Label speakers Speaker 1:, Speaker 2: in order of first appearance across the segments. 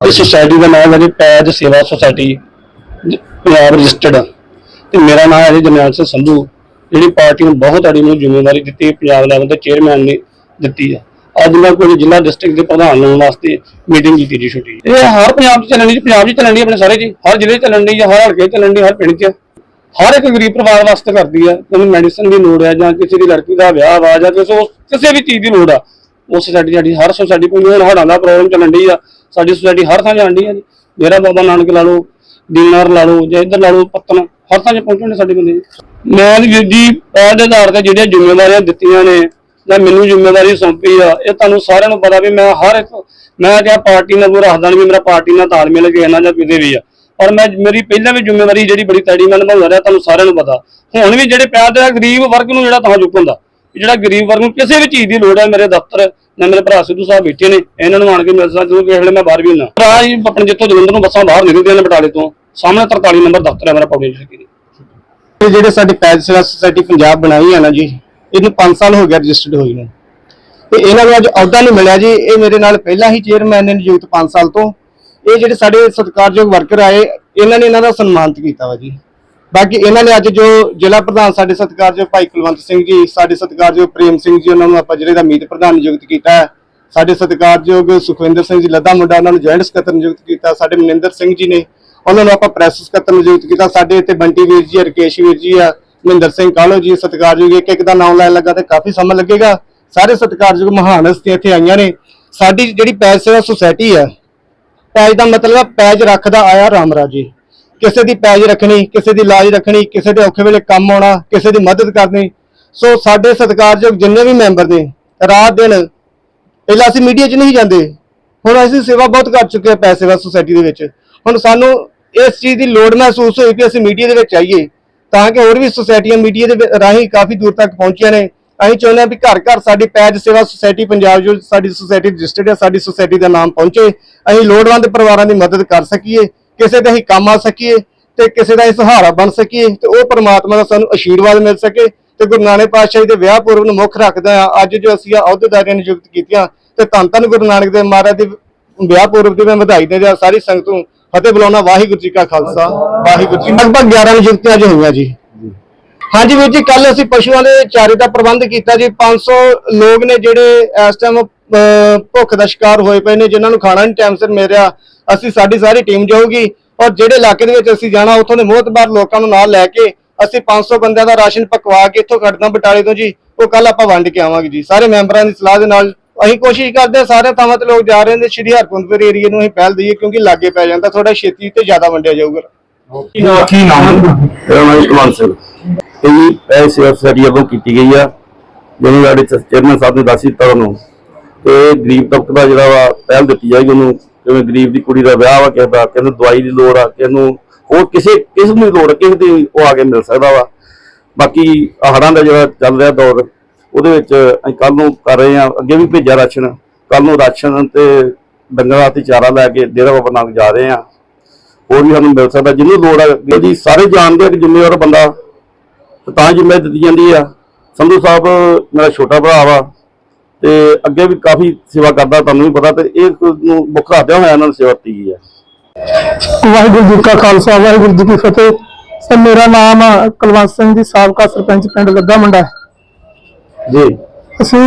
Speaker 1: ਇਸ ਸੁਸਾਇਟੀ ਦਾ ਨਾਮ ਹੈ ਜੀ ਪੈਜ ਸੇਵਾ ਸੁਸਾਇਟੀ ਪੰਜਾਬ ਰਜਿਸਟਰਡ ਤੇ ਮੇਰਾ ਨਾਮ ਹੈ ਜੀ ਜਰਨੈਲ ਸਿੰਘ ਸੰਧੂ, ਜਿਹੜੀ ਪਾਰਟੀ ਨੂੰ ਬਹੁਤ ਅੜੀ ਨੂੰ ਜ਼ਿੰਮੇਵਾਰੀ ਦਿੱਤੀ, ਪੰਜਾਬ ਲੈਵਲ ਤੇ ਚੇਅਰਮੈਨ ਨੇ ਦਿੱਤੀ ਆ ਅੱਜ ਮੈਂ ਕੋਈ ਜ਼ਿਲ੍ਹਾ ਡਿਸਟ੍ਰਿਕਟ ਦੇ ਪ੍ਰਧਾਨ ਲਾਉਣ ਵਾਸਤੇ ਮੀਟਿੰਗ ਕੀਤੀ ਜੀ ਛੁੱਟੀ। ਇਹ ਹਰ ਪੰਜਾਬ 'ਚ ਚੱਲਣ ਦੀ, ਪੰਜਾਬ 'ਚ ਚੱਲਣ ਦੀ ਆਪਣੇ ਸਾਰੇ ਜੀ, ਹਰ ਜ਼ਿਲ੍ਹੇ 'ਚ ਚੱਲਣ ਦੀ ਹਰ ਹਲਕੇ 'ਚ ਚੱਲਣ ਦੀ, ਹਰ ਪਿੰਡ 'ਚ। ਹਰ ਇੱਕ ਗਰੀਬ ਪਰਿਵਾਰ ਵਾਸਤੇ ਕਰਦੀ ਹੈ ਉਹਨੂੰ ਮੈਡੀਸਨ ਦੀ ਲੋੜ ਹੈ ਜਾਂ ਕਿਸੇ ਦੀ ਲੜਕੀ ਦਾ ਵਿਆਹ ਵਾ ਜਾਂ ਕਿਸੇ ਕਿਸੇ ਵੀ ਚੀਜ਼ ਦੀ ਲੋੜ ਆ। ਉਹ ਸੁਸਾਇਟੀ ਸਾਡੀ ਹਰ ਸੁਸਾਇਟੀ ਕੋਈ ਹੁਣ ਹੜਾਂ ਦਾ ਪ੍ਰੋਬਲਮ ਚੱਲਣ ਦੀ ਆ। ਸਾਡੀ ਸੁਸਾਇਟੀ ਹਰ ਥਾਂ ਜਾਣ ਦੀ ਆ ਜੀ। ਮੇਰਾ ਬਾਬਾ ਨਾਨਕ ਲਾ ਲਓ ਦੀਨਾਰ ਲਾ ਲਓ, ਜਾਂ ਇੱਧਰ ਲਾ ਲਓ ਪੱਤਨ ਹਰ ਥਾਂ 'ਚ ਪਹੁੰਚਣ ਨੇ ਸਾਡੇ ਬੰਦੇ। ਜੀ ਮੈਂ ਜੀ ਜੀ ਦੇ ਆਧਾਰ ਤੇ ਜਿਹੜੀਆਂ ਜ਼ਿੰਮੇਵਾਰੀਆਂ ਦਿੱਤੀਆਂ ਨੇ, ਜਾਂ ਮੈਨੂੰ ਜ਼ਿੰਮੇਵਾਰੀ ਸੌਂਪੀ ਆ, ਇਹ ਤੁਹਾਨੂੰ ਸਾਰਿਆਂ ਨੂੰ ਪਤਾ ਵੀ ਮੈਂ ਹਰ ਇੱਕ, ਮੈਂ ਕਿਹਾ ਪਾਰਟੀ ਨਾਲ ਕੋਈ ਰੱਖਦਾ ਨਹੀਂ ਵੀ ਮੇਰਾ ਪਾਰਟੀ ਨਾਲ ਤਾਲਮੇਲ ਕਿਹਨਾਂ ਜਾਂ ਕਿਤੇ ਵੀ ਆ। ਔਰ ਮੈਂ ਮੇਰੀ ਪਹਿਲਾਂ ਵੀ ਜ਼ਿੰਮੇਵਾਰੀ ਜਿਹੜੀ ਬੜੀ ਤੈੜੀ ਮੈਂ ਨਿਭਾਉਂਦਾ ਰਿਹਾ, ਤੁਹਾਨੂੰ ਸਾਰਿਆਂ ਨੂੰ ਪਤਾ। ਹੁਣ ਵੀ ਜਿਹੜੇ ਪਿਆਰ ਦੇ ਗਰੀਬ ਵਰਗ ਨੂੰ ਜਿਹੜਾ ਤਾਂ ਚੁੱਕਣ ਦਾ ਜਿਹੜਾ ਗਰੀਬ ਵਰਗ ਨੂੰ ਕਿਸੇ ਵੀ ਚੀਜ਼ ਦੀ ਲੋੜ ਹੈ, ਮੇਰੇ ਦਫ਼ਤਰ ਨਾ ਮੇਰੇ ਭਰਾ ਸਿੱਧੂ ਸਾਹਿਬ ਬੈਠੇ ਨੇ, ਇਹਨਾਂ ਨੂੰ ਆਣ ਕੇ ਮਿਲ ਸਕਦਾ ਜਦੋਂ ਕਿਸੇ ਵੇਲੇ ਮੈਂ ਬਾਹਰ ਵੀ ਹੁੰਦਾ। ਭਰਾ ਜੀ, ਆਪਣੇ ਜਿੱਥੋਂ ਜਲੰਧਰ ਨੂੰ ਬੱਸਾਂ ਬਾਹਰ ਨਿਕਲਦੀਆਂ ਨੇ ਬਟਾਲੇ ਤੋਂ, ਸਾਹਮਣੇ 43 ਨੰਬਰ ਦਫ਼ਤਰ ਹੈ ਮੇਰਾ ਪੌੜੀ ਜੀ
Speaker 2: ਜਿਹੜੇ ਸਾਡੇ ਪੈਜ ਸੁਸਾਇਟੀ ਪੰਜਾਬ ਬਣਾਈ ਹੈ ਨਾ ਜੀ, ਇਹਨੂੰ 5 ਸਾਲ ਹੋ ਗਿਆ ਰਜਿਸਟਰਡ ਹੋਈ ਨੂੰ। ਤੇ ਇਹਨਾਂ ਨੂੰ ਅੱਜ ਅਹੁਦਾ ਨਹੀਂ ਮਿਲਿਆ ਜੀ, ਇਹ ਮੇਰੇ ਨਾਲ ਪਹਿਲਾਂ ਹੀ ਚੇਅਰਮੈਨ ਨੇ ਨਿਯੁਕਤ 5 ਸਾਲ ਤੋਂ। ਇਹ ਜਿਹੜੇ ਸਾਡੇ ਸਤਿਕਾਰਯੋਗ ਵਰਕਰ ਆਏ, ਇਹਨਾਂ ਨੇ ਇਹਨਾਂ ਦਾ ਸਨਮਾਨਿਤ ਕੀਤਾ ਵਾ ਜੀ। ਬਾਕੀ ਇਹਨਾਂ ਨੇ ਅੱਜ ਜੋ ਜ਼ਿਲ੍ਹਾ ਪ੍ਰਧਾਨ ਸਾਡੇ ਸਤਿਕਾਰਯੋਗ ਭਾਈ ਕੁਲਵੰਤ ਸਿੰਘ ਜੀ, ਸਾਡੇ ਸਤਿਕਾਰਯੋਗ ਪ੍ਰੇਮ ਸਿੰਘ ਜੀ, ਉਹਨਾਂ ਨੂੰ ਆਪਾਂ ਜ਼ਿਲ੍ਹੇ ਦਾ ਮੀਤ ਪ੍ਰਧਾਨ ਨਿਯੁਕਤ ਕੀਤਾ ਹੈ। ਸਾਡੇ ਸਤਿਕਾਰਯੋਗ ਸੁਖਵਿੰਦਰ ਸਿੰਘ ਜੀ, ਲੱਦਾ ਮੁੰਡਾ ਉਹਨਾਂ ਨੂੰ ਜੁਆਇੰਟ ਸਕੱਤਰ ਨਿਯੁਕਤ ਕੀਤਾ। ਸਾਡੇ ਮਨਿੰਦਰ ਸਿੰਘ ਜੀ ਨੇ ਉਹਨਾਂ ਨੂੰ ਆਪਾਂ ਪ੍ਰੈਸ ਸਕੱਤਰ ਨਿਯੁਕਤ ਕੀਤਾ। ਸਾਡੇ ਇੱਥੇ ਬੰਟੀ ਵੀਰ ਜੀ ਰਕੇਸ਼ ਵੀਰ ਜੀ ਆ ਮਹਿੰਦਰ ਸਿੰਘ ਕਾਲੋ ਜੀ ਸਤਿਕਾਰਯੋਗ। ਇੱਕ ਇੱਕ ਦਾ ਨਾਮ ਲੈਣ ਲੱਗਾ ਤੇ ਕਾਫੀ ਸਮਾਂ ਲੱਗੇਗਾ। ਸਾਰੇ ਸਤਿਕਾਰਯੋਗ ਮਹਾਨ ਹਸਤੀਆਂ ਇੱਥੇ ਆਈਆਂ ਨੇ। ਸਾਡੀ ਜਿਹੜੀ ਪੈਜ ਸੇਵਾ ਸੁਸਾਇਟੀ ਆ ਪੈਜ ਦਾ ਮਤਲਬ ਹੈ, ਪੈਜ ਰੱਖਦਾ ਆਇਆ ਰਾਮਰਾਜ ਜੀ ਕਿਸੇ ਦੀ ਪੈਜ ਰੱਖਣੀ, ਕਿਸੇ ਦੀ ਲਾਜ ਰੱਖਣੀ, ਕਿਸੇ ਦੇ ਔਖੇ ਵੇਲੇ ਕੰਮ ਆਉਣਾ, ਕਿਸੇ ਦੀ ਮਦਦ ਕਰਨੀ। ਸੋ ਸਾਡੇ ਸਤਿਕਾਰਯੋਗ ਜਿੰਨੇ ਵੀ ਮੈਂਬਰ ਨੇ, ਰਾਤ ਦਿਨ, ਪਹਿਲਾਂ ਅਸੀਂ ਮੀਡੀਆ 'ਚ ਨਹੀਂ ਜਾਂਦੇ, ਹੁਣ ਅਸੀਂ ਸੇਵਾ ਬਹੁਤ ਕਰ ਚੁੱਕੇ ਹਾਂ ਪੈਜ ਸੇਵਾ ਸੁਸਾਇਟੀ ਦੇ ਵਿੱਚ। ਹੁਣ ਸਾਨੂੰ ਇਸ ਚੀਜ਼ ਦੀ ਲੋੜ ਮਹਿਸੂਸ ਹੋਈ ਕਿ ਅਸੀਂ ਮੀਡੀਆ ਦੇ ਵਿੱਚ ਆਈਏ, ਤਾਂ ਕਿ ਹੋਰ ਵੀ ਸੁਸਾਇਟੀਆਂ ਮੀਡੀਆ ਦੇ ਰਾਹੀਂ ਕਾਫੀ ਦੂਰ ਤੱਕ ਪਹੁੰਚੀਆਂ ਨੇ। ਅਸੀਂ ਚਾਹੁੰਦੇ ਹਾਂ ਵੀ ਘਰ ਘਰ ਸਾਡੀ ਪੈਜ ਸੇਵਾ ਸੁਸਾਇਟੀ ਪੰਜਾਬ ਜੋ ਸਾਡੀ ਸੁਸਾਇਟੀ ਰਜਿਸਟਰਡ ਹੈ ਸਾਡੀ ਸੁਸਾਇਟੀ ਦਾ ਨਾਮ ਪਹੁੰਚੇ। ਅਸੀਂ ਲੋੜਵੰਦ ਪਰਿਵਾਰਾਂ ਦੀ ਮਦਦ ਕਰ ਸਕੀਏ। ਕਿਸੇ ਦੇ ਅਸੀਂ ਕੰਮ ਆ ਸਕੀਏ ਤੇ ਕਿਸੇ ਦਾ ਅਸੀਂ ਸਹਾਰਾ ਬਣ ਸਕੀਏ ਤੇ ਉਹ ਪ੍ਰਮਾਤਮਾ ਦਾ ਸਾਨੂੰ ਆਸ਼ੀਰਵਾਦ ਮਿਲ ਸਕੇ ਤੇ ਗੁਰੂ ਨਾਨਕ ਪਾਤਸ਼ਾਹ ਜੀ ਦੇ ਵਿਆਹ ਪੁਰਬ ਨੂੰ ਮੁੱਖ ਰੱਖਦੇ ਆ ਅੱਜ ਜੋ ਅਸੀਂ ਆ ਅਹੁਦੇਦਾਰੀਆਂ ਨਿਯੁਕਤ ਕੀਤੀਆਂ ਤੇ ਧੰਨ ਧੰਨ ਗੁਰੂ ਨਾਨਕ ਦੇਵ ਮਹਾਰਾਜ ਦੇ ਵਿਆਹ ਪੁਰਬ ਦੀ ਮੈਂ ਵਧਾਈ ਦੇ ਸਾਰੀ ਸੰਗਤ ਨੂੰ ਫਤਿਹ ਬੁਲਾਉਣਾ ਵਾਹਿਗੁਰੂ ਜੀ ਕਾ ਖਾਲਸਾ। ਵਾਹਿਗੁਰੂ ਜੀ ਲਗਭਗ 11 ਨਿਯੁਕਤੀਆਂ ਅੱਜ ਹੋਈਆਂ ਜੀ। ਹਾਂਜੀ ਵੀਰ ਜੀ ਕੱਲ ਅਸੀਂ ਪਸ਼ੂਆਂ ਦੇ ਚਾਰੇ ਦਾ ਪ੍ਰਬੰਧ ਕੀਤਾ ਜੀ। 500 ਲੋਕ ਨੇ ਜਿਹੜੇ ਇਸ ਟਾਈਮ ਭੁੱਖ ਦਾ ਸ਼ਿਕਾਰ ਹੋਏ ਪਏ ਨੇ, ਜਿਨ੍ਹਾਂ ਨੂੰ ਖਾਣਾ ਨਹੀਂ ਟਾਈਮ ਸਿਰ ਮਿਲ ਰਿਹਾ। ਅਸੀਂ ਸਾਡੀ ਸਾਰੀ ਟੀਮ ਜਾਊਗੀ ਔਰ ਜਿਹੜੇ ਇਲਾਕੇ ਦੇ ਵਿੱਚ ਅਸੀਂ ਜਾਣਾ ਉੱਥੋਂ ਦੇ ਮੋਹਤਬਾਰ ਲੋਕਾਂ ਨੂੰ ਨਾਲ ਲੈ ਕੇ ਅਸੀਂ 500 ਬੰਦਿਆਂ ਦਾ ਰਾਸ਼ਨ ਪਕਵਾ ਕੇ ਇੱਥੋਂ ਖੜਨਾ ਬਟਾਲੇ ਤੋਂ ਜੀ ਉਹ ਕੱਲ ਆਪਾਂ ਵੰਡ ਕੇ ਆਵਾਂਗੇ ਜੀ। ਸਾਰੇ ਮੈਂਬਰਾਂ ਦੀ ਸਲਾਹ ਦੇ ਨਾਲ ਅਸੀਂ ਕੋਸ਼ਿਸ਼ ਕਰਦੇ ਹਾਂ ਸਾਰੇ ਥਾਵਾਂ ਤੇ ਲੋਕ ਜਾ ਰਹੇ ਨੇ ਸ਼੍ਰੀ ਹਰਗੋਬਿੰਦਪੁਰ ਏਰੀਆ ਨੂੰ ਅਸੀਂ ਪਹਿਲ ਦਈਏ ਕਿਉਂਕਿ ਲਾਗੇ ਪੈ ਜਾਂਦਾ ਥੋੜਾ ਛੇਤੀ ਤੇ ਜ਼ਿਆਦਾ ਵੰਡਿਆ ਜਾਊਗਾ।
Speaker 3: ਕੀ ਨਾਮ
Speaker 4: ਮੇਰਾ ਨਾਮ ਕੁਲਵੰਤ ਸਿੰਘ। ਇਹ ਜੀ ਇਹ ਸੇਵਾ ਸੁਸਾਇਟੀ ਵੱਲੋਂ ਕੀਤੀ ਗਈ ਆ ਜਿਹਨੂੰ ਸਾਡੇ ਚੇਅਰਮੈਨ ਸਾਹਿਬ ਨੇ ਦੱਸ ਦਿੱਤਾ ਉਹਨੂੰ। ਤੇ ਗਰੀਬ ਤਬਕੇ ਦਾ ਜਿਹੜਾ ਵਾ ਪਹਿਲ ਦਿੱਤੀ ਜਾਏਗੀ ਉਹਨੂੰ। ਜਿਵੇਂ ਗਰੀਬ ਦੀ ਕੁੜੀ ਦਾ ਵਿਆਹ ਵਾ ਕਿਸੇ ਦਾ ਕਿਸੇ ਨੂੰ ਦਵਾਈ ਦੀ ਲੋੜ ਆ ਕਿਸੇ ਨੂੰ ਹੋਰ ਕਿਸੇ ਕਿਸ ਨੂੰ ਲੋੜ ਆ, ਕਿਸੇ ਦੀ ਉਹ ਆ ਕੇ ਮਿਲ ਸਕਦਾ ਵਾ। ਬਾਕੀ ਆਹਾਰਾਂ ਦਾ ਜਿਹੜਾ ਚੱਲ ਰਿਹਾ ਦੌਰ ਉਹਦੇ ਵਿੱਚ ਅਸੀਂ ਕੱਲ ਨੂੰ ਕਰ ਰਹੇ ਆ ਅੱਗੇ ਵੀ ਭੇਜਿਆ ਰਾਸ਼ਨ। ਕੱਲ ਨੂੰ ਰਾਸ਼ਨ ਤੇ ਡੰਗਰਾਂ ਤੇ ਚਾਰਾ ਲੈ ਕੇ ਡੇਰਾ ਬਾਬਾ ਨਾਨਕ ਜਾ ਰਹੇ ਆ ਹੋਰ ਵੀ ਸਾਨੂੰ ਮਿਲ ਸਕਦਾ ਜਿਹਨੂੰ ਲੋੜ ਹੈ ਜੀ ਸਾਰੇ ਜਾਣਦੇ ਆ ਕਿ ਜ਼ਿੰਮੇਵਾਰ ਬੰਦਾ ਤੇ ਤਾਂ ਜ਼ਿੰਮੇਵਾਰੀ ਦਿੱਤੀ ਜਾਂਦੀ ਆ। ਸੰਧੂ ਸਾਹਿਬ ਮੇਰਾ ਛੋਟਾ ਭਰਾ ਵਾ ਤੇ ਅੱਗੇ ਵੀ ਕਾਫੀ ਸੇਵਾ ਕਰਦਾ ਤੁਹਾਨੂੰ ਵੀ ਪਤਾ ਤੇ ਇਹ ਨੂੰ ਮੁੱਖ ਰੱਖਦਿਆਂ ਹੋਇਆ ਇਹਨਾਂ ਨੇ ਸੇਵਾ ਗਈ ਹੈ।
Speaker 3: ਵਾਹਿਗੁਰੂ ਜੀ ਕਾ ਖਾਲਸਾ ਵਾਹਿਗੁਰੂ ਜੀ ਕੀ ਫਤਿਹ। ਸਰ ਮੇਰਾ ਨਾਮ ਕੁਲਵੰਤ ਸਿੰਘ ਜੀ ਸਾਬਕਾ ਸਰਪੰਚ ਪਿੰਡ ਲੱਗਾ ਮੁੰਡਾ। ਹੈ।
Speaker 4: ਜੀ।
Speaker 3: ਅਸੀਂ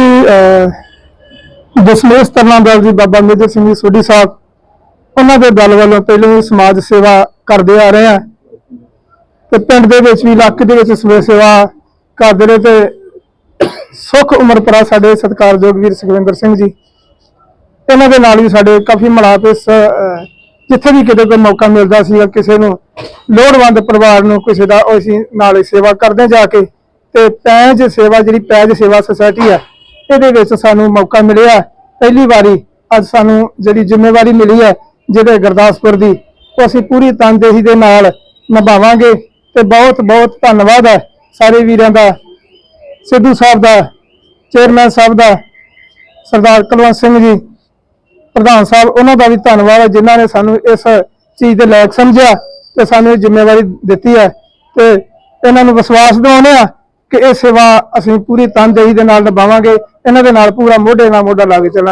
Speaker 3: ਦਸਮੇਸ਼ ਤਰਨਾ ਦਲ ਜੀ ਬਾਬਾ ਮੇਜਰ ਸਿੰਘ ਜੀ ਸੋਢੀ ਸਾਹਿਬ ਉਹਨਾਂ ਦੇ ਦਲ ਵੱਲੋਂ ਪਹਿਲਾਂ ਹੀ ਸਮਾਜ ਸੇਵਾ ਕਰਦੇ ਆ ਰਹੇ ਆ। ਤੇ ਪਿੰਡ ਦੇ ਵਿੱਚ ਵੀ ਇਲਾਕੇ ਦੇ ਵਿੱਚ ਸਮਾਜ ਸੇਵਾ ਕਰਦੇ ਰਹੇ ਤੇ ਸੁਖ ਉਮਰ ਪਰਾ ਸਾਡੇ ਸਤਿਕਾਰਯੋਗ ਵੀਰ ਸੁਖਵਿੰਦਰ ਸਿੰਘ ਜੀ। ਇਹਨਾਂ ਦੇ ਨਾਲ ਵੀ ਸਾਡੇ ਕਾਫੀ ਮਿਲਾਪ ਇਸ ਜਿੱਥੇ ਵੀ ਕਿਤੇ ਕੋਈ ਮੌਕਾ ਮਿਲਦਾ ਸੀ ਕਿਸੇ ਨੂੰ ਲੋੜਵੰਦ ਪਰਿਵਾਰ ਨੂੰ ਕਿਸੇ ਦਾ ਉਹ ਅਸੀਂ ਨਾਲ ਸੇਵਾ ਕਰਦੇ ਜਾ ਕੇ ਤੇ ਪੈਜ ਸੇਵਾ ਜਿਹੜੀ ਪੈਜ ਸੇਵਾ ਸੁਸਾਇਟੀ ਹੈ ਇਹਦੇ ਵਿੱਚ ਸਾਨੂੰ ਮੌਕਾ ਮਿਲਿਆ। ਪਹਿਲੀ ਵਾਰੀ ਅੱਜ ਸਾਨੂੰ ਜਿਹੜੀ ਜ਼ਿੰਮੇਵਾਰੀ ਮਿਲੀ ਹੈ ਜਿਹੜੇ ਗੁਰਦਾਸਪੁਰ ਦੀ, ਉਹ ਅਸੀਂ ਪੂਰੀ ਤਨਦੇਹੀ ਦੇ ਨਾਲ ਨਿਭਾਵਾਂਗੇ ਤੇ ਬਹੁਤ ਬਹੁਤ ਧੰਨਵਾਦ ਹੈ ਸਾਰੇ ਵੀਰਾਂ ਦਾ। ਸਿੱਧੂ ਸਾਹਿਬ ਦਾ, ਚੇਅਰਮੈਨ ਸਾਹਿਬ ਦਾ, ਸਰਦਾਰ ਕੁਲਵੰਤ ਸਿੰਘ ਜੀ, ਪ੍ਰਧਾਨ ਸਾਹਿਬ, ਉਹਨਾਂ ਦਾ ਵੀ ਧੰਨਵਾਦ ਹੈ, ਜਿਨ੍ਹਾਂ ਨੇ ਸਾਨੂੰ ਇਸ ਚੀਜ਼ ਦੇ ਲਾਇਕ ਸਮਝਿਆ ਤੇ ਸਾਨੂੰ ਇਹ ਜ਼ਿੰਮੇਵਾਰੀ ਦਿੱਤੀ ਹੈ ਤੇ ਇਹਨਾਂ ਨੂੰ ਵਿਸ਼ਵਾਸ ਦਿਵਾਉਂਦੇ ਆ ਕਿ ਇਹ ਸੇਵਾ ਅਸੀਂ ਪੂਰੀ ਤਨਦੇਹੀ ਦੇ ਨਾਲ ਨਿਭਾਵਾਂਗੇ, ਇਹਨਾਂ ਦੇ ਨਾਲ ਪੂਰਾ ਮੋਢੇ ਨਾਲ ਮੋਢਾ ਲਾ ਕੇ ਚੱਲਾਂਗੇ।